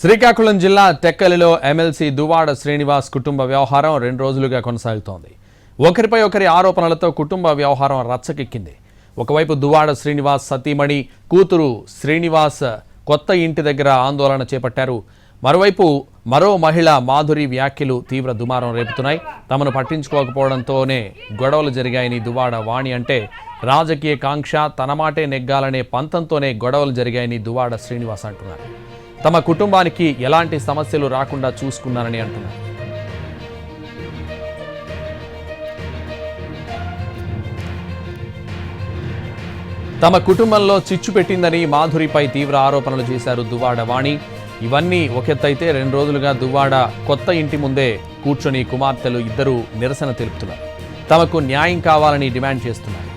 శ్రీకాకుళం జిల్లా టెక్కలిలో ఎమ్మెల్సీ దువాడ శ్రీనివాస్ కుటుంబ వ్యవహారం రెండు రోజులుగా కొనసాగుతోంది. ఒకరిపై ఒకరి ఆరోపణలతో కుటుంబ వ్యవహారం రచ్చకెక్కింది. ఒకవైపు దువాడ శ్రీనివాస్ సతీమణి కూతురు శ్రీనివాస్ కొత్త ఇంటి దగ్గర ఆందోళన చేపట్టారు. మరోవైపు మరో మహిళ మాధురి వ్యాఖ్యలు తీవ్ర దుమారం రేపుతున్నాయి. తమను పట్టించుకోకపోవడంతోనే గొడవలు జరిగాయని దువాడ వాణి అంటే రాజకీయ కాంక్ష తన మాటే నెగ్గాలనే పంతంతోనే గొడవలు జరిగాయని దువాడ శ్రీనివాస్ అంటున్నారు. తమ కుటుంబానికి ఎలాంటి సమస్యలు రాకుండా చూసుకున్నారని అంటున్నారు. తమ కుటుంబంలో చిచ్చు పెట్టిందని మాధురిపై తీవ్ర ఆరోపణలు చేశారు దువ్వాడ వాణి. ఇవన్నీ ఒకెత్తైతే రెండు రోజులుగా దువ్వాడ కొత్త ఇంటి ముందే కూర్చొని కుమార్తెలు ఇద్దరూ నిరసన తెలుపుతున్నారు. తమకు న్యాయం కావాలని డిమాండ్ చేస్తున్నారు.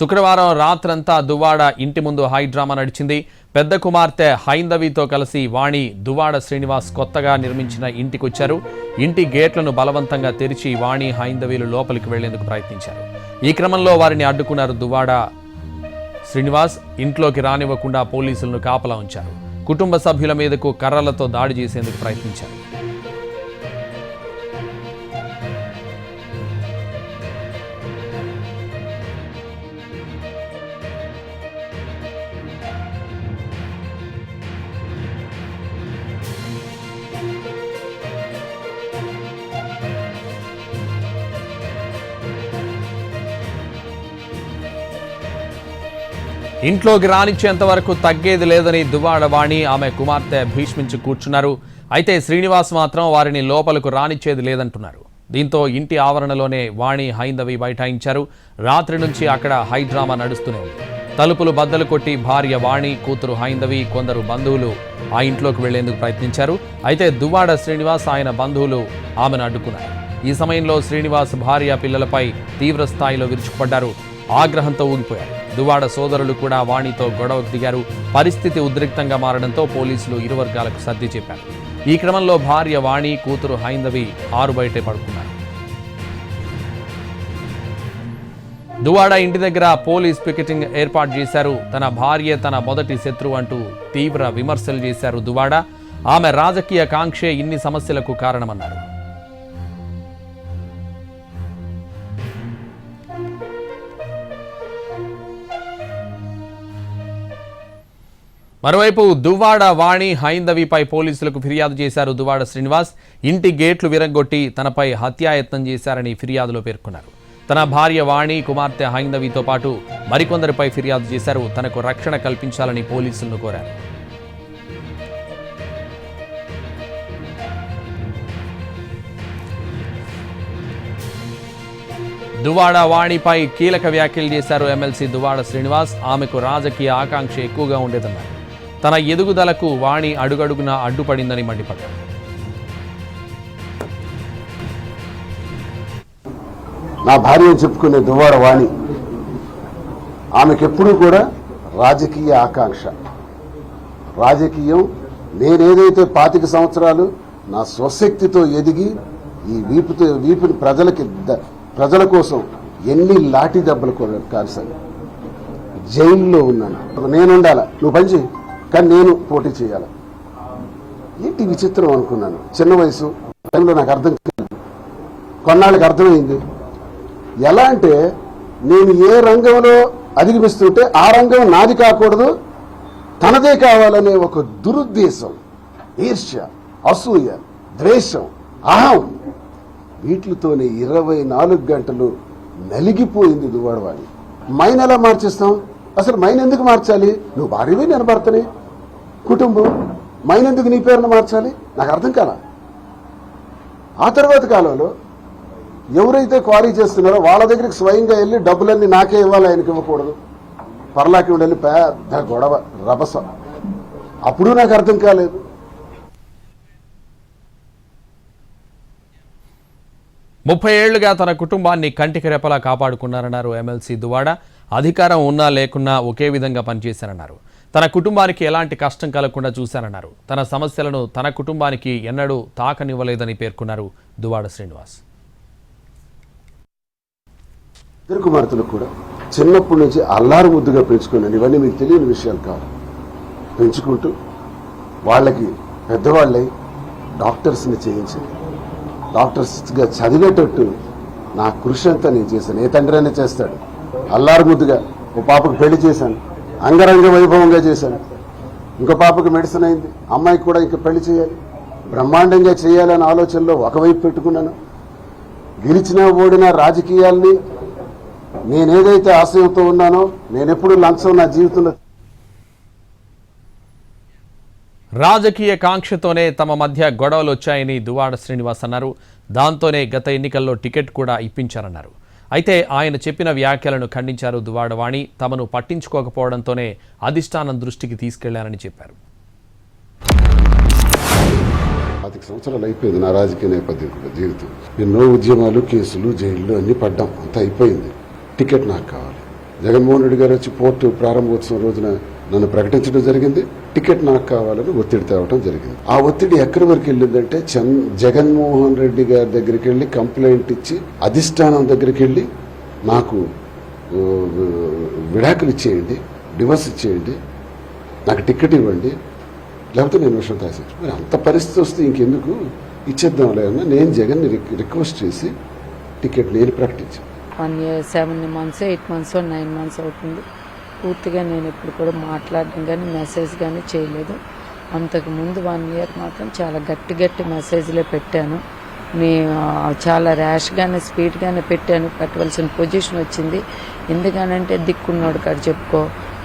శుక్రవారం రాత్రంతా దువ్వాడ ఇంటి ముందు హై డ్రామా నడిచింది. పెద్ద కుమార్తె హైందవితో కలిసి వాణి దువ్వాడ శ్రీనివాస్ కొత్తగా నిర్మించిన ఇంటికొచ్చారు. ఇంటి గేట్లను బలవంతంగా తెరిచి వాణి హైందవీలు లోపలికి వెళ్ళేందుకు ప్రయత్నించారు. ఈ క్రమంలో వారిని అడ్డుకున్నారు దువ్వాడ శ్రీనివాస్. ఇంట్లోకి రానివ్వకుండా పోలీసులను కాపలా ఉంచారు. కుటుంబ సభ్యుల మీదకు కర్రలతో దాడి చేసేందుకు ప్రయత్నించారు. ఇంట్లోకి రానిచ్చేంత వరకు తగ్గేది లేదని దువ్వాడ వాణి ఆమె కుమార్తె భీష్మించి కూర్చున్నారు. అయితే శ్రీనివాస్ మాత్రం వారిని లోపలకు రానిచ్చేది లేదంటున్నారు. దీంతో ఇంటి ఆవరణలోనే వాణి హైందవి బైఠాయించారు. రాత్రి నుంచి అక్కడ హై డ్రామా నడుస్తూనే ఉంది. తలుపులు బద్దలు కొట్టి భార్య వాణి కూతురు హైందవి కొందరు బంధువులు ఆ ఇంట్లోకి వెళ్ళేందుకు ప్రయత్నించారు. అయితే దువ్వాడ శ్రీనివాస్ ఆయన బంధువులు ఆమెను అడ్డుకున్నారు. ఈ సమయంలో శ్రీనివాస్ భార్య పిల్లలపై తీవ్ర స్థాయిలో విరుచుకుపడ్డారు. ఆగ్రహంతో ఊగిపోయారు. దువాడ సోదరులు కూడా వాణితో గొడవకు దిగారు. పరిస్థితి ఉద్రిక్తంగా మారడంతో పోలీసులు ఇరు వర్గాలకు సర్ది చెప్పారు. ఈ క్రమంలో భార్య వాణి కూతురు హైందవి ఆరు బయటే పడుకున్నారు. దువాడ ఇంటి దగ్గర పోలీస్ పికెటింగ్ ఏర్పాటు చేశారు. తన భార్య తన మొదటి శత్రువు అంటూ తీవ్ర విమర్శలు చేశారు దువాడ. ఆమె రాజకీయ కాంక్షే ఇన్ని సమస్యలకు కారణమన్నారు. మరోవైపు దువ్వాడ వాణి హైందవిపై పోలీసులకు ఫిర్యాదు చేశారు దువ్వాడ శ్రీనివాస్. ఇంటి గేట్లు విరగొట్టి తనపై హత్యాయత్నం చేశారని ఫిర్యాదులో పేర్కొన్నారు. తన భార్య వాణి కుమార్తె హైందవితో పాటు మరికొందరిపై ఫిర్యాదు చేశారు. తనకు రక్షణ కల్పించాలని పోలీసులను కోరారు. దువాడ వాణిపై కీలక వ్యాఖ్యలు చేశారు ఎమ్మెల్సీ దువాడ శ్రీనివాస్. ఆమెకు రాజకీయ ఆకాంక్ష ఎక్కువగా ఉండేదన్నారు. తన ఎదుగుదలకు వాణి అడుగడుగున అడ్డుపడిందని మండిపడ్డారు నా భార్య చెప్పుకునే దువ్వాడ వాణి ఆమెకెప్పుడూ కూడా రాజకీయ ఆకాంక్ష. రాజకీయం నేనేదైతే పాతిక సంవత్సరాలు నా స్వశక్తితో ఎదిగి ఈ వీపుతో వీపుని ప్రజలకి ద- ప్రజల కోసం ఎన్ని లాఠీ దెబ్బలు కాల్సాను జైల్లో ఉన్నాను. నేను ఉండాలా నువ్వు పని కానీ నేను పోటీ చేయాలి. ఏంటి విచిత్రం అనుకున్నాను. చిన్న వయసు టైంలో నాకు అర్థం కాదు కొన్నాళ్ళకి అర్థమైంది. ఎలా అంటే నేను ఏ రంగంలో అధిగమిస్తుంటే ఆ రంగం నాది కాకూడదు తనదే కావాలనే ఒక దురుద్దేశం ఈర్ష్య అసూయ ద్వేషం అహం వీటితోనే ఇరవై నాలుగు గంటలు నలిగిపోయింది దువాడవాడి మైన్ ఎలా మార్చేస్తాం? అసలు మైన్ ఎందుకు మార్చాలి? నువ్వు భార్యమే నేను భర్తనే కుటుంబం మైనందుకు నీ పేరును మార్చాలి? నాకు అర్థం కాల. ఆ తర్వాత కాలంలో ఎవరైతే క్వారీ చేస్తున్నారో వాళ్ళ దగ్గరికి స్వయంగా వెళ్ళి డబ్బులన్నీ నాకే ఇవ్వాలి ఆయనకి ఇవ్వకూడదు. పర్లాకి వెళ్ళి పెద్ద గొడవ రభస. అప్పుడు నాకు అర్థం కాలేదు. ముప్పై ఏళ్ళుగా తన కుటుంబాన్ని కంటికి రెపలా కాపాడుకున్నారన్నారు ఎమ్మెల్సీ దువాడ అధికారం ఉన్నా లేకున్నా ఒకే విధంగా పనిచేశారన్నారు. తన కుటుంబానికి ఎలాంటి కష్టం కలగకుండా చూశారన్నారు తన సమస్యలను తన కుటుంబానికి ఎన్నడూ తాకనివ్వలేదని పేర్కొన్నారు దువాడ శ్రీనివాస్. ఇద్దరు కుమార్తెలు కూడా చిన్నప్పటి నుంచి అల్లారు ముద్దుగా పెంచుకున్నాను ఇవన్నీ మీకు తెలియని విషయాలు కాదు. పెంచుకుంటూ వాళ్ళకి పెద్దవాళ్ళై డాక్టర్స్ని చేయించి డాక్టర్స్గా చదివేటట్టు నా కృషి అంతా నేను చేశాను. ఏ తండ్రి అయినా చేస్తాడు. అల్లారు ముద్దుగా ఓ పాపకు పెళ్ళి చేశాను. అంగరంగ వైభవంగా చేశాను ఇంకో పాపకు మెడిసిన్ అయింది. అమ్మాయికి కూడా ఇంకా పెళ్ళి చేయాలి. బ్రహ్మాండంగా చేయాలనే ఆలోచనలో ఒకవైపు పెట్టుకున్నాను. గెలిచినా ఓడినా రాజకీయాల్ని నేనేదైతే ఆశయంతో ఉన్నానో నేనెప్పుడు లంచం నా జీవితంలో రాజకీయ కాంక్షతోనే తమ మధ్య గొడవలు వచ్చాయని దువాడ శ్రీనివాస్ అన్నారు. దాంతోనే గత ఎన్నికల్లో టికెట్ కూడా ఇప్పించారన్నారు. అయితే ఆయన చెప్పిన వ్యాఖ్యలను ఖండించారు దువాడవాణి. తమను పట్టించుకోకపోవడంతోనే అధిష్టానం దృష్టికి తీసుకెళ్ళారని చెప్పారు. పాతిక సంవత్సరాలు అయిపోయింది నా రాజకీయ నేపథ్యం జీవితం. ఎన్నో ఉద్యమాలు కేసులు జైళ్ళు అన్ని పడ్డాం. అంతా అయిపోయింది. టికెట్ నాకు కావాలి. జగన్మోహన్ రెడ్డి గారు వచ్చి పోర్టు ప్రారంభోత్సవం రోజున నన్ను ప్రకటించడం జరిగింది. టికెట్ నాకు కావాలని ఒత్తిడి తేవడం జరిగింది. ఆ ఒత్తిడి ఎక్కడి వరకు వెళ్ళిందంటే చంద్ జగన్మోహన్ రెడ్డి గారి దగ్గరికి వెళ్ళి కంప్లైంట్ ఇచ్చి అధిష్టానం దగ్గరికి వెళ్ళి నాకు విడాకులు ఇచ్చేయండి డివర్స్ ఇచ్చేయండి నాకు టికెట్ ఇవ్వండి లేకపోతే నేను విషయం రాసేచ్చు మరి అంత పరిస్థితి వస్తే ఇంకెందుకు? ఇచ్చేద్దాం లేదన్నా నేను జగన్ని రిక్వెస్ట్ చేసి టికెట్ నేను ప్రకటించాను. One year seven months eight months nine months అవుతుంది. పూర్తిగా నేను ఇప్పుడు కూడా మాట్లాడడం కానీ మెసేజ్ కానీ చేయలేదు. అంతకు ముందు వన్ ఇయర్ మాత్రం చాలా గట్టి గట్టి మెసేజ్లే పెట్టాను. మీ చాలా ర్యాష్గానే స్పీడ్గానే పెట్టాను. పెట్టవలసిన పొజిషన్ వచ్చింది. ఎందుకనంటే దిక్కున్నాడు కాదు చెప్పుకో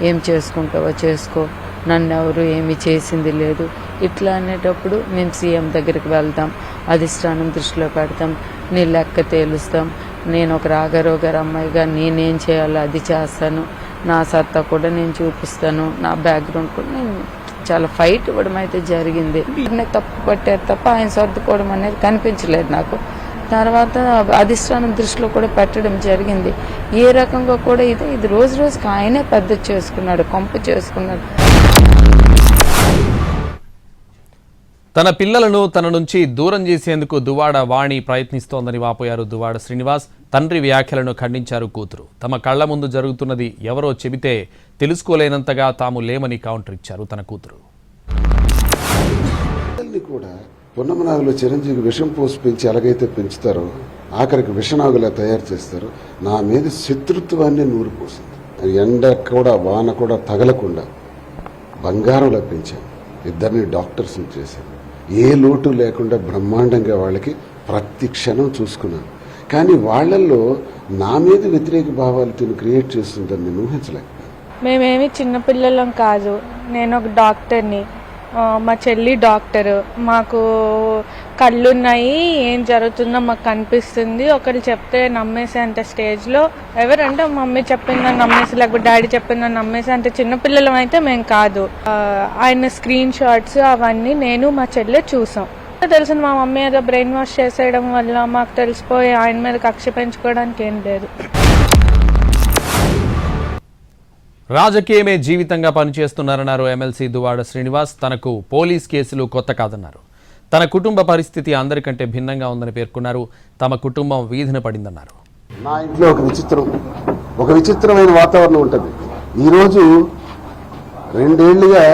ఏం చేసుకుంటావో చేసుకో. నన్ను ఎవరు ఏమి చేసింది లేదు. ఇట్లా అనేటప్పుడు మేము సీఎం దగ్గరికి వెళ్తాం అధిష్టానం దృష్టిలో పెడతాం. నీ లెక్క తేలుస్తాం. నేను ఒక రాగారావు గారు అమ్మాయిగా నేనేం చేయాలో అది చేస్తాను. నా సత్తా కూడా నేను చూపిస్తాను నా బ్యాక్గ్రౌండ్ కూడా నేను చాలా ఫైట్ ఇవ్వడం అయితే జరిగింది. తప్పు పట్టారు తప్ప ఆయన సర్దుకోవడం అనేది కనిపించలేదు నాకు. తర్వాత అధిష్టానం దృష్టిలో కూడా పెట్టడం జరిగింది. ఏ రకంగా కూడా ఇది ఇది రోజు రోజుకి ఆయనే పెద్ద చేసుకున్నాడు కొంప చేసుకున్నాడు. తన పిల్లలను తన నుంచి దూరం చేసేందుకు దువాడ వాణి ప్రయత్నిస్తోందని వాపోయారు దువాడ శ్రీనివాస్. తండ్రి వ్యాఖ్యలను ఖండించారు కూతురు. తమ కళ్ళ ముందు జరుగుతున్నది ఎవరో చెబితే తెలుసుకోలేనంతగా తాము లేమని కౌంటర్ ఇచ్చారు తన కూతురు. పిల్లల్ని కూడా పున్నమనాగులో చిరంజీవి విషం పోసి పెంచి ఎలాగైతే పెంచుతారో ఆఖరికి విషనాగులా తయారు చేస్తారో. నా మీద శత్రుత్వాన్ని నూరు పోసింది. ఎండ కూడా వాన కూడా తగలకుండా బంగారంలో పెంచాను. ఇద్దరిని డాక్టర్స్ చేశాను. ఏ లోటు లేకుండా బ్రహ్మాండంగా వాళ్ళకి ప్రతి క్షణం చూసుకున్నాను. కానీ వాళ్ళల్లో నా మీద వ్యతిరేక భావాలు తిని క్రియేట్ చేస్తుందని నేను ఊహించలేకపోయాను. మేమేమి చిన్నపిల్లలం కాదు. నేను ఒక డాక్టర్ని. మా చెల్లి డాక్టర్. మాకు కళ్ళున్నాయి ఏం జరుగుతుందో మాకు కనిపిస్తుంది. ఒకరు చెప్తే నమ్మేసే అంత స్టేజ్లో. ఎవరంటే మమ్మీ చెప్పిందని నమ్మేసి లేకపోతే డాడీ చెప్పిందని నమ్మేసి అంటే చిన్నపిల్లలం అయితే మేము కాదు. ఆయన స్క్రీన్ షాట్స్ అవన్నీ నేను మా చెల్లె చూసాం. తెలిసిన మా మమ్మీ ఏదో బ్రెయిన్ వాష్ చేసేయడం వల్ల మాకు తెలిసిపోయి ఆయన మీద కక్ష పెంచుకోవడానికి ఏం లేదు. రాజకీయమే జీవితంగా పనిచేస్తున్నారన్నారు ఎమ్మెల్సీ దువాడ శ్రీనివాస్. తనకు పోలీస్ కేసులు కొత్త కాదన్నారు. తన కుటుంబ పరిస్థితి అందరికంటే భిన్నంగా ఉందని పేర్కొన్నారు. తమ కుటుంబం వీధిన పడిందన్నారు. నా ఇంట్లో ఒక విచిత్రం ఒక విచిత్రమైన వాతావరణం ఉంటుంది. ఈరోజు రెండేళ్ళుగా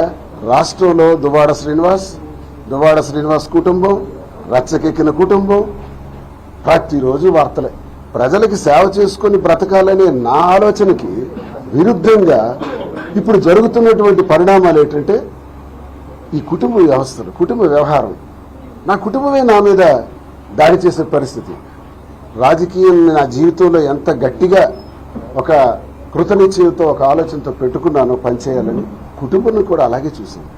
రాష్ట్రంలో దువాడ శ్రీనివాస్ దువాడ శ్రీనివాస్ కుటుంబం రచ్చకెక్కిన కుటుంబం ప్రతిరోజు వార్తలే. ప్రజలకి సేవ చేసుకుని బ్రతకాలనే నా ఆలోచనకి విరుద్ధంగా ఇప్పుడు జరుగుతున్నటువంటి పరిణామాలు ఏంటంటే ఈ కుటుంబ వ్యవస్థలు కుటుంబ వ్యవహారం. నా కుటుంబమే నా మీద దాడి చేసే పరిస్థితి. రాజకీయం నా జీవితంలో ఎంత గట్టిగా ఒక కృతనిశ్చయంతో ఒక ఆలోచనతో పెట్టుకున్నానో పనిచేయాలని కుటుంబాన్ని కూడా అలాగే చూసింది.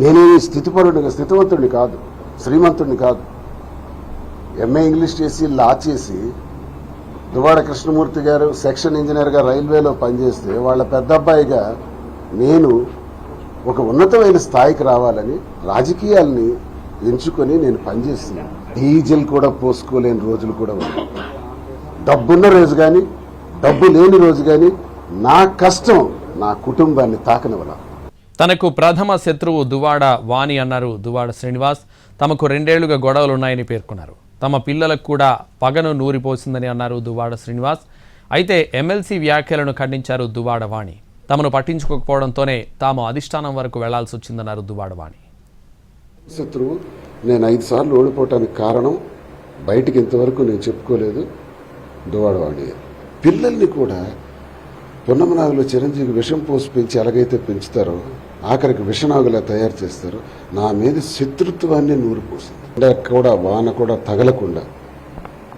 నేనేమి స్థితిపరుడిగా స్థితివంతుడిని కాదు శ్రీమంతుడిని కాదు. ఎంఏ ఇంగ్లీష్ చేసి లా చేసి దువాడ కృష్ణమూర్తి గారు సెక్షన్ ఇంజనీర్గా రైల్వేలో పనిచేస్తే వాళ్ళ పెద్ద అబ్బాయిగా నేను ఒక ఉన్నతమైన స్థాయికి రావాలని రాజకీయాల్ని ఎంచుకొని నేను పనిచేస్తున్నాను. డీజిల్ కూడా పోసుకోలేని రోజులు కూడా ఉన్నాయి. డబ్బున్న రోజు కానీ డబ్బు లేని రోజు కానీ నా కష్టం నా కుటుంబాన్ని తాకనివ్వాల తనకు ప్రథమ శత్రువు దువాడ వాణి అన్నారు దువాడ శ్రీనివాస్. తమకు రెండేళ్ళుగా గొడవలున్నాయని పేర్కొన్నారు. తమ పిల్లలకు కూడా పగను నూరిపోసిందని అన్నారు దువాడ శ్రీనివాస్. అయితే ఎమ్మెల్సీ వ్యాఖ్యలను ఖండించారు దువ్వాడ వాణి. తమను పట్టించుకోకపోవడంతోనే తాము అధిష్టానం వరకు వెళ్ళాల్సి వచ్చిందన్నారు దువ్వాడ వాణి. శత్రువు నేను ఐదు సార్లు ఓడిపోవటానికి కారణం బయటికి ఇంతవరకు నేను చెప్పుకోలేదు దువాడవాణి పిల్లల్ని కూడా పున్నమనాగులో చిరంజీవి విషం పోసి పెంచి ఎలాగైతే పెంచుతారో ఆఖరికి విషనాగులా తయారు చేస్తారో నా మీద శత్రుత్వాన్ని నూరిపోసింది. కూడా వాన కూడా తగలకుండా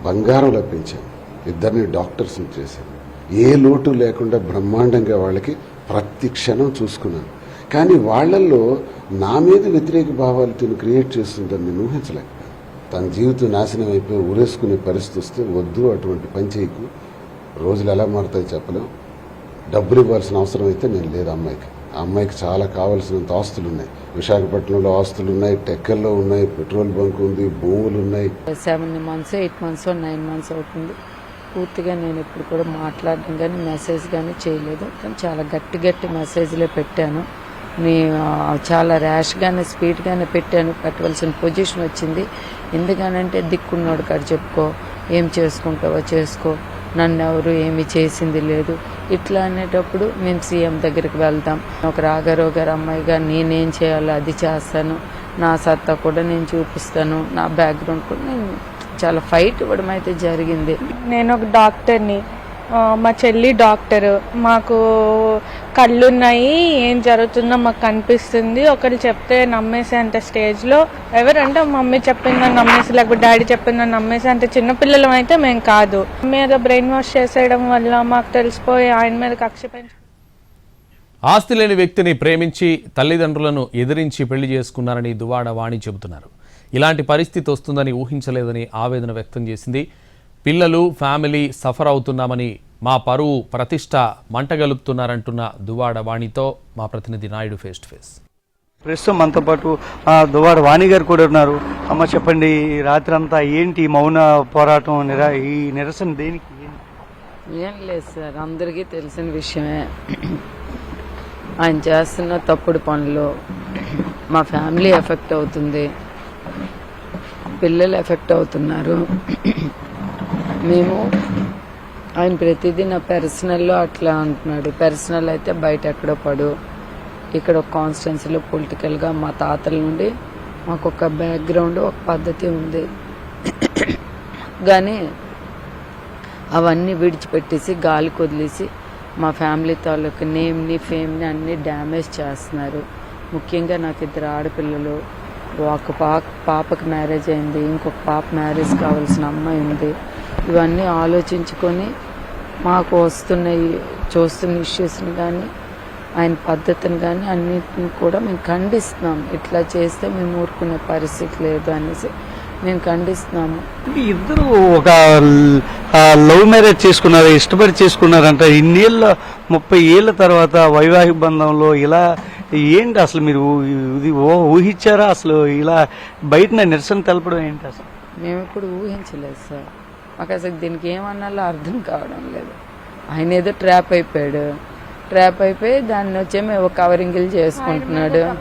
బంగారం లభించాం. ఇద్దరిని డాక్టర్స్ని చేశాను ఏ లోటు లేకుండా బ్రహ్మాండంగా వాళ్ళకి ప్రతి క్షణం చూసుకున్నాను. కానీ వాళ్ళల్లో నా మీద వ్యతిరేక భావాలు తను క్రియేట్ చేస్తుందని నేను ఊహించలేక తన జీవితం నాశనం అయిపోయి ఊరేసుకునే పరిస్థితి వస్తే వద్దు అటువంటి పని చేయకు. రోజులు ఎలా మారుతాయి చెప్పలేం. డబ్బులు ఇవ్వాల్సిన అవసరం అయితే నేను లేదు అమ్మాయికి. అమ్మాయికి చాలా కావాల్సినంత ఆస్తులు ఉన్నాయి విశాఖపట్నంలో ఆస్తులు ఉన్నాయి టెక్కల్లో ఉన్నాయి పెట్రోల్ బంక్ ఉంది భూములు ఉన్నాయి. Seven months eight months nine months అవుతుంది. పూర్తిగా నేను ఇప్పుడు కూడా మాట్లాడడం కానీ మెసేజ్ కానీ చేయలేదు. కానీ చాలా గట్టి గట్టి మెసేజ్లే పెట్టాను. నీ చాలా ర్యాష్గానే స్పీడ్గానే పెట్టాను. పెట్టవలసిన పొజిషన్ వచ్చింది. ఎందుకనంటే దిక్కున్నోడు కాడ చెప్పుకో ఏం చేసుకుంటావో చేసుకో. నన్ను ఎవరు ఏమి చేసింది లేదు. ఇట్లా అనేటప్పుడు మేము సీఎం దగ్గరికి వెళ్తాం. ఒక రాగారావు గారు అమ్మాయిగా నేనేం చేయాలో అది చేస్తాను. నా సత్తా కూడా నేను చూపిస్తాను. నా బ్యాక్గ్రౌండ్ కూడా నేను చాలా ఫైట్ ఇవ్వడం అయితే జరిగింది. నేను ఒక డాక్టర్ని మా చెల్లి డాక్టర్ మాకు కళ్ళున్నాయి ఏం జరుగుతుందో మాకు కనిపిస్తుంది. ఒకరు చెప్తే నమ్మేసే అంత స్టేజ్లో. ఎవరంటే మమ్మీ చెప్పిందని నమ్మేసి లేకపోతే డాడీ చెప్పిందని నమ్మేసి అంటే చిన్నపిల్లలం అయితే మేము కాదు. మీద బ్రెయిన్ వాష్ చేసేయడం వల్ల మాకు తెలిసిపోయి ఆయన మీద కక్ష పెంచు ఆస్తి లేని వ్యక్తిని ప్రేమించి తల్లిదండ్రులను ఎదిరించి పెళ్ళి చేసుకున్నారని దువాడ వాణి చెబుతున్నారు. ఇలాంటి పరిస్థితి వస్తుందని ఊహించలేదని ఆవేదన వ్యక్తం చేసింది. పిల్లలు ఫ్యామిలీ సఫర్ అవుతున్నామని మా పరువు ప్రతిష్ట మంటగలుపుతున్నారంటున్న దువాడ వాణితో మా ప్రతినిధి నాయుడు ఫేస్ టు ఫేస్ ప్రస్తుతం మనతో పాటు ఆ, దువాడ వాణి గారు కూడా ఉన్నారు. అమ్మ చెప్పండి రాత్రి అంతా ఏంటి ఈ మౌన పోరాటం నిరా ఈ నిరసన దేనికి? ఏం లేదు సార్ అందరికీ తెలిసిన విషయమే. ఆయన చేస్తున్న తప్పుడు పనులు మా ఫ్యామిలీ ఎఫెక్ట్ అవుతుంది. పిల్లలు ఎఫెక్ట్ అవుతున్నారు. మేము ఆయన ప్రతిదీ నా పర్సనల్లో అట్లా అంటున్నాడు. పర్సనల్ అయితే బయట ఎక్కడో పడు. ఇక్కడ ఒక కాన్స్టిట్యున్సీలో పొలిటికల్గా మా తాతల నుండి మాకు ఒక బ్యాక్గ్రౌండ్ ఒక పద్ధతి ఉంది. కానీ అవన్నీ విడిచిపెట్టేసి గాలికి వదిలేసి మా ఫ్యామిలీ తాలూకు నేమ్ని ఫేమ్ని అన్నీ డ్యామేజ్ చేస్తున్నారు. ముఖ్యంగా నాకు ఇద్దరు ఆడపిల్లలు. ఒక పా పాపకు మ్యారేజ్ అయింది. ఇంకొక పాప మ్యారేజ్ కావాల్సిన అమ్మాయి ఉంది. ఇవన్నీ ఆలోచించుకొని మాకు వస్తున్న చూస్తున్న ఇష్యూస్ని కానీ ఆయన పద్ధతిని కానీ అన్నిటిని కూడా మేము ఖండిస్తున్నాం. ఇట్లా చేస్తే మేము ఊరుకునే పరిస్థితి లేదు అనేసి మేము ఖండిస్తున్నాము. ఇద్దరు ఒక లవ్ మ్యారేజ్ చేసుకున్నారు ఇష్టపడి చేసుకున్నారంట. ఇన్నేళ్ళ ముప్పై ఏళ్ళ తర్వాత వైవాహిక బంధంలో ఇలా ఏంటి అసలు మీరు ఇది ఊహించారా? అసలు ఇలా బయట నిరసన తెలపడం ఏంటి అసలు? మేము ఇప్పుడు ఊహించలేదు సార్. మాకు అసలు దీనికి ఏమన్నాలో అర్థం కావడం లేదు. ఆయన ఏదో ట్రాప్ అయిపోయాడు. ట్రాప్ అయిపోయి దాన్ని వచ్చే మేము కవరింగ్లు చేసుకుంటున్నాడు.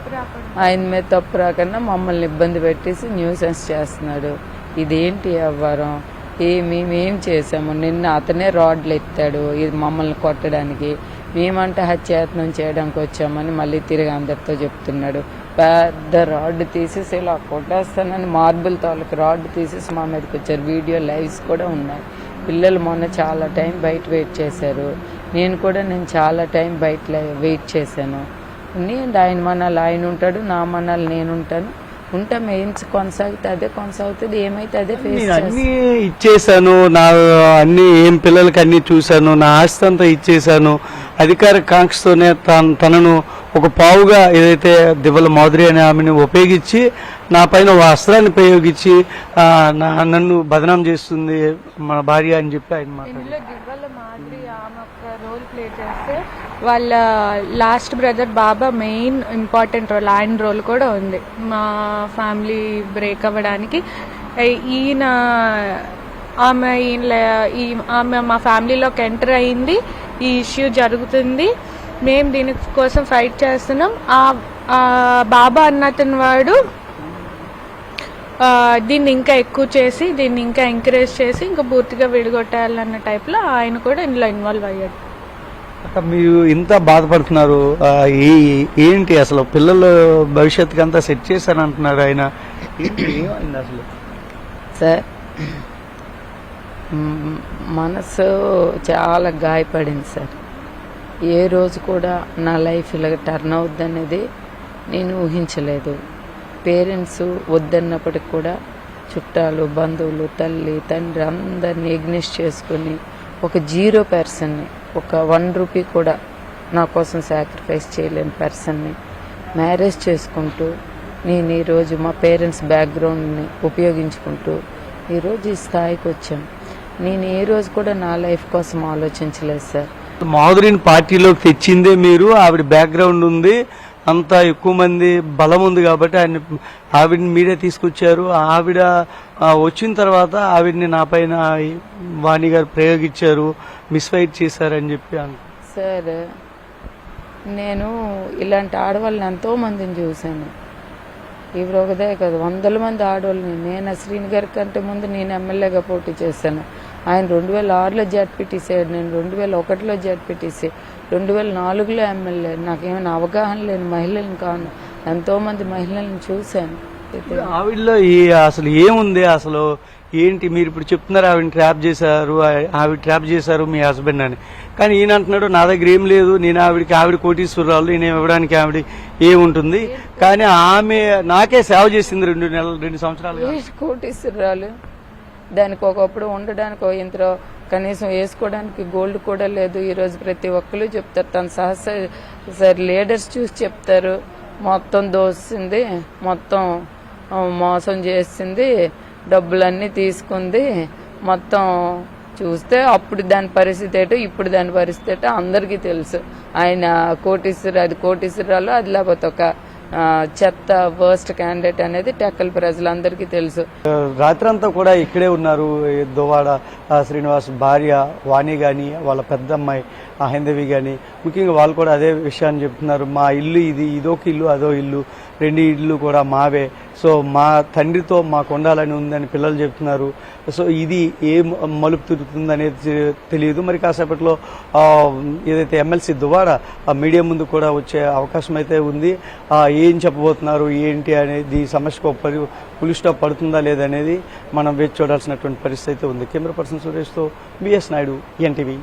ఆయన మీద తప్పు రాకుండా. మమ్మల్ని ఇబ్బంది పెట్టేసి న్యూసెన్స్ చేస్తున్నాడు. ఇదేంటి అవ్వారం? ఏ మేమేం చేసాము నిన్న అతనే రాడ్లు ఎత్తాడు ఇది మమ్మల్ని కొట్టడానికి. మేమంటే హత్యాయత్నం చేయడానికి వచ్చామని మళ్ళీ తిరిగి అందరితో చెప్తున్నాడు. పెద్ద రాడ్ తీసేసి ఇలా కొట్టేస్తానని మార్బుల్ తాలూకు రాడ్ తీసేసి మా మీదకి వచ్చారు. వీడియో లైవ్స్ కూడా ఉన్నాయి. పిల్లలు మొన్న చాలా టైం బయట వెయిట్ చేశారు. నేను కూడా నేను చాలా టైం బయట వెయిట్ చేశాను. నేను ఆయన మనాలు ఆయన ఉంటాడు నా మనాలు నేను ఉంటాను. ఉంటాం ఏం కొనసాగితే అదే కొనసాగుతుంది ఏమైతే అదే ఫేస్ అన్ని ఇచ్చేసాను నా అన్ని ఏం పిల్లలకి అన్ని చూశాను. నా ఆస్తి అంతా ఇచ్చేసాను అధికార కాంక్షతోనే తన తనను ఒక పావుగా ఏదైతే దివ్వల మాధురి అనే ఆమెను ఉపయోగించి నా పైన ఒక అస్త్రాన్ని ప్రయోగించి నా నన్ను బదనాం చేస్తుంది మన భార్య అని చెప్పి ఆయన మాదిరి ఆమె ఒక రోల్ ప్లే చేస్తే వాళ్ళ లాస్ట్ బ్రదర్ బాబా మెయిన్ ఇంపార్టెంట్ రోల్ ఆయన రోల్ కూడా ఉంది. మా ఫ్యామిలీ బ్రేక్ అవ్వడానికి. ఈయన ఆమె ఈయన ఈ ఆమె మా ఫ్యామిలీలోకి ఎంటర్ అయింది. ఈ ఇష్యూ జరుగుతుంది. మేము దీని కోసం ఫైట్ చేస్తున్నాం. ఆ ఆ బాబా అన్నతని వాడు ఆ, దీన్ని ఇంకా ఎక్కువ చేసి దీన్ని ఇంకా ఎంకరేజ్ చేసి ఇంకా పూర్తిగా విడగొట్టాలన్న టైప్లో ఆయన కూడా ఇందులో ఇన్వాల్వ్ అయ్యాడు. మీరు ఇంత బాధపడుతున్నారు. ఏంటి అసలు పిల్లల భవిష్యత్తుకి అంతా సెట్ చేశాను అంటున్నారు ఆయన. ఏమైంది అసలు? సార్ మనసు చాలా గాయపడింది సార్. ఏ రోజు కూడా నా లైఫ్ ఇలా టర్న్ అవుద్ది అనేది నేను ఊహించలేదు. పేరెంట్స్ వద్దన్నప్పటికి కూడా చుట్టాలు బంధువులు తల్లి తండ్రి అందరిని ఎగ్నిస్ట్ చేసుకుని ఒక జీరో పర్సన్ని ఒక వన్ రూపీ కూడా నా కోసం సాక్రిఫైస్ చేయలేని పర్సన్ని మ్యారేజ్ చేసుకుంటూ నేను ఈరోజు మా పేరెంట్స్ బ్యాక్గ్రౌండ్ని ఉపయోగించుకుంటూ ఈరోజు ఈ స్థాయికి వచ్చాం. నేను ఏ రోజు కూడా నా లైఫ్ కోసం ఆలోచించలేదు సార్. మాధురిని పార్టీలోకి తెచ్చిందే మీరు. ఆవిడ బ్యాక్గ్రౌండ్ ఉంది. అంత ఎక్కువ మంది బలం ఉంది కాబట్టి ఆయన ఆవిడని మీరే తీసుకొచ్చారు. ఆవిడ వచ్చిన తర్వాత ఆవిడని నా పైన వాణి గారు ప్రయోగించారు. మిస్ఫైట్ చేశారని చెప్పి సార్ నేను ఇలాంటి ఆడవాళ్ళని ఎంతో మందిని చూశాను. ఇవి ఒకదే కదా వందల మంది ఆడవాళ్ళని. నేను శ్రీని గారి కంటే ముందు నేను ఎమ్మెల్యేగా పోటీ చేశాను. ఆయన రెండు వేల ఆరులో జడ్పీటీసీ నేను రెండు వేల ఒకటిలో జడ్పీటీసీ. రెండు వేల నాలుగులో ఎమ్మెల్యే. నాకేమైనా అవగాహన లేని మహిళలను కాను ఎంతో మంది మహిళలను చూశాను. ఆవిడలో ఈ అసలు ఏముంది? అసలు ఏంటి? మీరు ఇప్పుడు చెప్తున్నారు ఆవిడ ట్రాప్ చేశారు ఆవిడ ట్రాప్ చేశారు మీ హస్బెండ్ అని. కానీ ఈయన అంటున్నాడు నా దగ్గర ఏం లేదు నేను ఆవిడకి ఆవిడ కోటీశ్వరరాలు నేను ఇవ్వడానికి ఆవిడ ఏముంటుంది? కానీ ఆమె నాకే సేవ చేసింది రెండు నెలలు రెండు సంవత్సరాలు ఏ కోటీశ్వరాలు దానికి ఒకప్పుడు ఉండడానికి ఒక ఇంతలో కనీసం వేసుకోవడానికి గోల్డ్ కూడా లేదు. ఈరోజు ప్రతి ఒక్కరు చెప్తారు తన సహస సార్ లీడర్స్ చూసి చెప్తారు. మొత్తం దోసింది మొత్తం మోసం చేసింది డబ్బులన్నీ తీసుకుంది. మొత్తం చూస్తే అప్పుడు దాని పరిస్థితి ఏటో ఇప్పుడు దాని పరిస్థితి ఏటో అందరికీ తెలుసు. ఆయన కోటీశ్వరు అది కోటీశ్వరాలు అది లేకపోతే ఒక చెత్త వర్స్ట్ క్యాండిడేట్ అనేది టెక్కల్ ప్రజలందరికీ తెలుసు. రాత్రంతా కూడా ఇక్కడే ఉన్నారు దువాడ శ్రీనివాస్ భార్య వాణి గాని వాళ్ళ పెద్దమ్మాయి ఆ గాని. ముఖ్యంగా వాళ్ళు కూడా అదే విషయాన్ని చెప్తున్నారు మా ఇల్లు ఇది ఇదొక ఇల్లు అదో ఇల్లు రెండు ఇల్లు కూడా మావే. సో మా తండ్రితో మాకు ఉండాలని ఉందని పిల్లలు చెప్తున్నారు. సో ఇది ఏ మలుపు తిరుగుతుంది అనేది తెలియదు. మరి కాసేపట్లో ఏదైతే ఎమ్మెల్సీ ద్వారా ఆ మీడియా ముందు కూడా వచ్చే అవకాశం అయితే ఉంది. ఏం చెప్పబోతున్నారు ఏంటి అనేది సమస్యకు పరి పులి స్టాప్ పడుతుందా లేదనేది మనం వేచి చూడాల్సినటువంటి పరిస్థితి అయితే ఉంది. కెమెరా పర్సన్ సురేష్తో బిఎస్ నాయుడు ఎన్టీవీ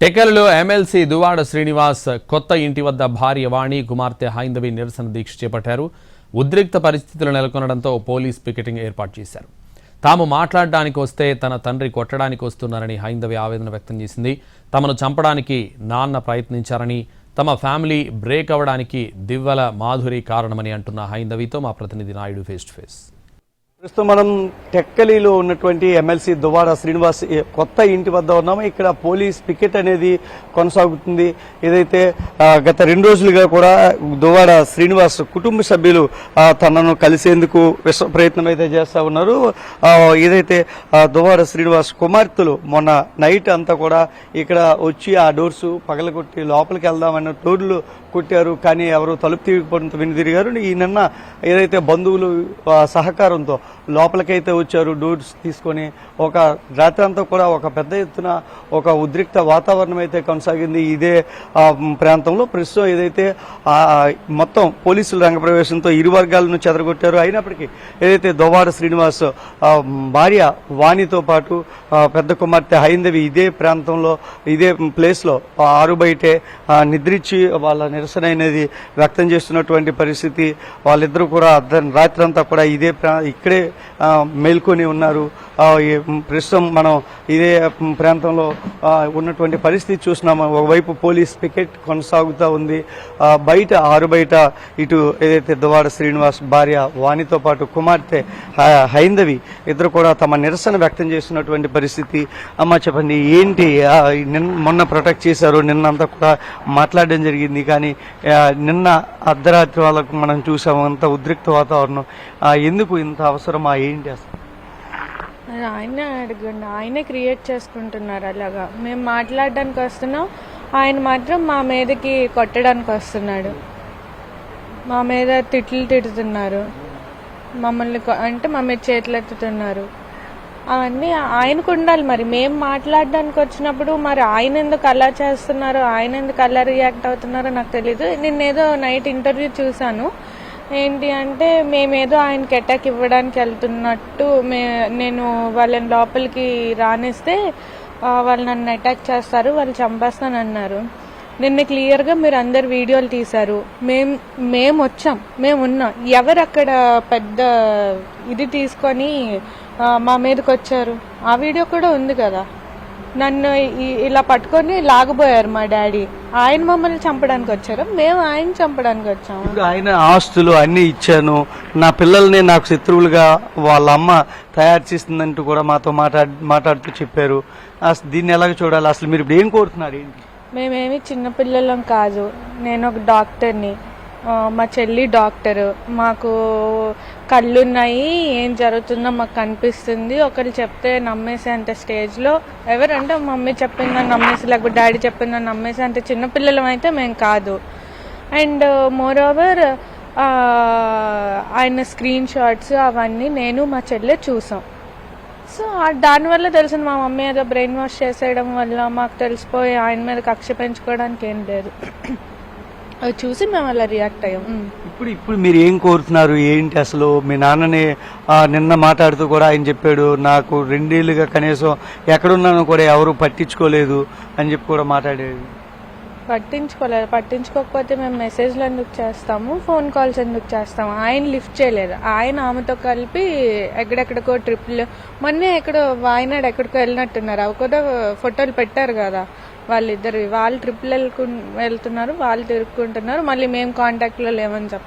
టెక్కలలో ఎమ్మెల్సీ దువాడ శ్రీనివాస్ కొత్త ఇంటి వద్ద భార్య వాణి కుమార్తె హైందవి నిరసన దీక్ష చేపట్టారు. ఉద్రిక్త పరిస్థితులు నెలకొనడంతో పోలీస్ పికెటింగ్ ఏర్పాటు చేశారు. తాము మాట్లాడడానికి వస్తే తన తండ్రి కొట్టడానికి వస్తున్నారని హైందవి ఆవేదన వ్యక్తం చేసింది. తమను చంపడానికి నాన్న ప్రయత్నించారని తమ ఫ్యామిలీ బ్రేక్ అవ్వడానికి దివ్వల మాధురి కారణమని అంటున్న హైందవితో మా ప్రతినిధి నాయుడు ఫేస్ టు ఫేస్ ప్రస్తుతం మనం టెక్కలిలో ఉన్నటువంటి ఎమ్మెల్సీ దువాడ శ్రీనివాస్ కొత్త ఇంటి వద్ద ఉన్నాము. ఇక్కడ పోలీస్ పికెట్ అనేది కొనసాగుతుంది. ఏదైతే గత రెండు రోజులుగా కూడా దువాడ శ్రీనివాస్ కుటుంబ సభ్యులు తనను కలిసేందుకు విశ్వ ప్రయత్నం అయితే చేస్తూ ఉన్నారు. ఏదైతే దువాడ శ్రీనివాస్ కుమార్తెలు మొన్న నైట్ అంతా కూడా ఇక్కడ వచ్చి ఆ డోర్స్ పగలగొట్టి లోపలికి వెళ్దామన్న డోర్లు కొట్టారు. కానీ ఎవరు తలుపు తీయకపోవడంతో వెనుదిరిగారు. ఈ నిన్న ఏదైతే బంధువులు సహకారంతో లోపలికైతే వచ్చారు డోర్స్ తీసుకొని. ఒక రాత్రి అంతా కూడా ఒక పెద్ద ఎత్తున ఒక ఉద్రిక్త వాతావరణం అయితే కొనసాగింది. ఇదే ప్రాంతంలో ప్రస్తుతం ఏదైతే మొత్తం పోలీసుల రంగప్రవేశంతో ఇరు వర్గాలను చెదరగొట్టారు. అయినప్పటికీ ఏదైతే దోవాడ శ్రీనివాస్ భార్య వాణితో పాటు పెద్ద కుమార్తె హైందవి ఇదే ప్రాంతంలో ఇదే ప్లేస్లో ఆరు బయటే నిద్రించి వాళ్ళ నిరసన అనేది వ్యక్తం చేస్తున్నటువంటి పరిస్థితి. వాళ్ళిద్దరూ కూడా అర్ధ రాత్రి అంతా కూడా ఇదే ప్రా ఇక్కడే ఆ, మేల్కొని ఉన్నారు. ప్రస్తుతం మనం ఇదే ప్రాంతంలో ఉన్నటువంటి పరిస్థితి చూసినాము ఒకవైపు పోలీస్ పికెట్ కొనసాగుతూ ఉంది. బయట ఆరు బయట ఇటు ఏదైతే దువాడ శ్రీనివాస్ భార్య వాణితో పాటు కుమార్తె హైందవి ఇద్దరు కూడా తమ నిరసన వ్యక్తం చేస్తున్నటువంటి పరిస్థితి. అమ్మ చెప్పండి ఏంటి మొన్న ప్రొటెక్ట్ చేశారు నిన్నంతా కూడా మాట్లాడడం జరిగింది. కానీ నిన్న అర్ధరాత్రి వాళ్ళకు మనం చూసాము అంత ఉద్రిక్త వాతావరణం. ఎందుకు ఇంత అవసరం? అవసరమా ఏంటి అసలు అది ఆయనే అడగండి ఆయనే క్రియేట్ చేసుకుంటున్నారు అలాగా. మేము మాట్లాడడానికి వస్తున్నాం ఆయన మాత్రం మా మీదకి కొట్టడానికి వస్తున్నాడు. మా మీద తిట్లు తిడుతున్నారు. మమ్మల్ని కొ- అంటే మా మీద చేతులు ఎత్తుతున్నారు అవన్నీ ఆయనకు ఉండాలి మరి. మేము మాట్లాడడానికి వచ్చినప్పుడు మరి ఆయన ఎందుకు అలా చేస్తున్నారు ఆయన ఎందుకు అలా రియాక్ట్ అవుతున్నారో నాకు తెలియదు నిన్నేదో నైట్ ఇంటర్వ్యూ చూశాను. ఏంటి అంటే మేమేదో ఆయనకి అటాక్ ఇవ్వడానికి వెళ్తున్నట్టు మే నేను వాళ్ళని లోపలికి రానిస్తే వాళ్ళు నన్ను అటాక్ చేస్తారు వాళ్ళు చంపేస్తాను అన్నారు. నిన్న క్లియర్గా మీరు అందరు వీడియోలు తీశారు. మేం మేము వచ్చాం మేము ఉన్నాం ఎవరు అక్కడ పెద్ద ఇది తీసుకొని మా మీదకి వచ్చారు ఆ వీడియో కూడా ఉంది కదా. నన్ను ఇలా పట్టుకొని లాగబోయారు మా డాడీ. ఆయన మమ్మల్ని చంపడానికి వచ్చారు. మేము ఆయన చంపడానికి వచ్చాము. ఆయన ఆస్తులు అన్ని ఇచ్చాను. నా పిల్లల్ని నాకు శత్రువులుగా వాళ్ళ అమ్మ తయారు చేస్తుందంటూ కూడా మాతో మాట్లాడు మాట్లాడుతూ చెప్పారు. అసలు దీన్ని ఎలాగ చూడాలి? అసలు మీరు ఇప్పుడు ఏం కోరుతున్నారు ఏంటి? మేమేమి చిన్నపిల్లలం కాదు. నేను ఒక డాక్టర్ని. మా చెల్లి డాక్టర్. మాకు కళ్ళున్నాయి ఏం జరుగుతుందో మాకు కనిపిస్తుంది. ఒకరు చెప్తే నమ్మేసే అంత స్టేజ్లో. ఎవరంటే మమ్మీ చెప్పిందని నమ్మేసి లేకపోతే డాడీ చెప్పిందని నమ్మేసి అంటే చిన్నపిల్లలం అయితే మేము కాదు. అండ్ మోర్ ఓవర్ ఆయన స్క్రీన్ షాట్స్ అవన్నీ నేను మా చెల్లె చూసాం. సో దానివల్ల తెలిసింది మా మమ్మీ ఏదో బ్రెయిన్ వాష్ చేసేయడం వల్ల మాకు తెలిసిపోయి ఆయన మీద కక్ష పెంచుకోవడానికి ఏం లేదు. అది చూసి మేము అలా రియాక్ట్ అయ్యాం. ఇప్పుడు ఇప్పుడు మీరు ఏం కోరుతున్నారు? ఏంటి అసలు? మీ నాన్నని నిన్న మాట్లాడుతూ కూడా ఆయన చెప్పాడు నాకు రెండేళ్ళుగా కనీసం ఎక్కడున్నానో కూడా ఎవరు పట్టించుకోలేదు అని చెప్పి కూడా మాట్లాడేది పట్టించుకోలేదు పట్టించుకోకపోతే మేము మెసేజ్లు ఎందుకు చేస్తాము? ఫోన్ కాల్స్ ఎందుకు చేస్తాము? ఆయన లిఫ్ట్ చేయలేదు. ఆయన ఆమెతో కలిపి ఎక్కడెక్కడికో ట్రిప్లు మొన్నే ఎక్కడో వాయనాడు ఎక్కడికో వెళ్ళినట్టున్నారు. అవి కూడా ఫోటోలు పెట్టారు కదా. వాళ్ళిద్దరు వాళ్ళు ట్రిప్లు వెళ్తున్నారు వాళ్ళు తిరుక్కుంటున్నారు. మళ్ళీ మేము కాంటాక్ట్లో లేమని చెప్పి